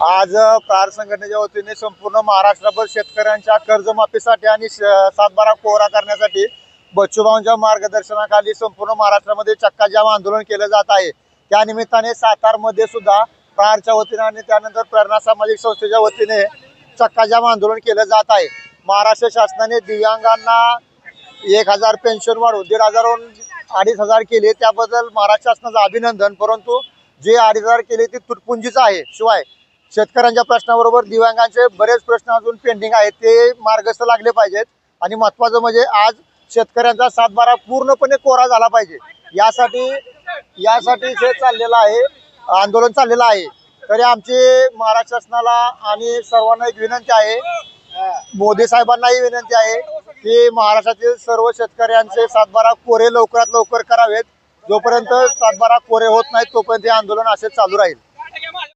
आज प्रहार संघटनेच्या वतीने संपूर्ण महाराष्ट्रभर शेतकऱ्यांच्या कर्जमाफीसाठी आणि श- सातबारा कोरा करण्यासाठी बच्चूभाऊंच्या मार्गदर्शनाखाली संपूर्ण महाराष्ट्रामध्ये चक्काजाम आंदोलन केलं जात आहे. त्यानिमित्ताने सातारमध्ये सुद्धा प्रहारच्या वतीने आणि त्यानंतर प्रेरणा सामाजिक संस्थेच्या वतीने चक्काजाम आंदोलन केलं जात आहे. महाराष्ट्र शासनाने दिव्यांगांना एक हजार पेन्शन वाढवून दीड हजारहून अडीच हजार केले त्याबद्दल महाराष्ट्र शासनाचं अभिनंदन परंतु जे अडीच हजार केले ते तुटपुंजीच आहे. शिवाय शेतकऱ्यांच्या प्रश्नाबरोबर दिव्यांगांचे बरेच प्रश्न अजून पेंडिंग आहेत. ते मार्गस्थ लागले पाहिजेत. आणि महत्वाचं म्हणजे आज शेतकऱ्यांचा सातबारा पूर्णपणे कोरा झाला पाहिजे. यासाठी यासाठी हे चाललेलं आहे आंदोलन चाललेलं आहे. तरी आमची महाराष्ट्र शासनाला आणि सर्वांना एक विनंती आहे. मोदी साहेबांनाही विनंती आहे की महाराष्ट्रातील सर्व शेतकऱ्यांचे सातबारा कोरे लवकरात लवकर करावेत. जोपर्यंत सातबारा कोरे होत नाहीत तोपर्यंत हे आंदोलन असे चालू राहील.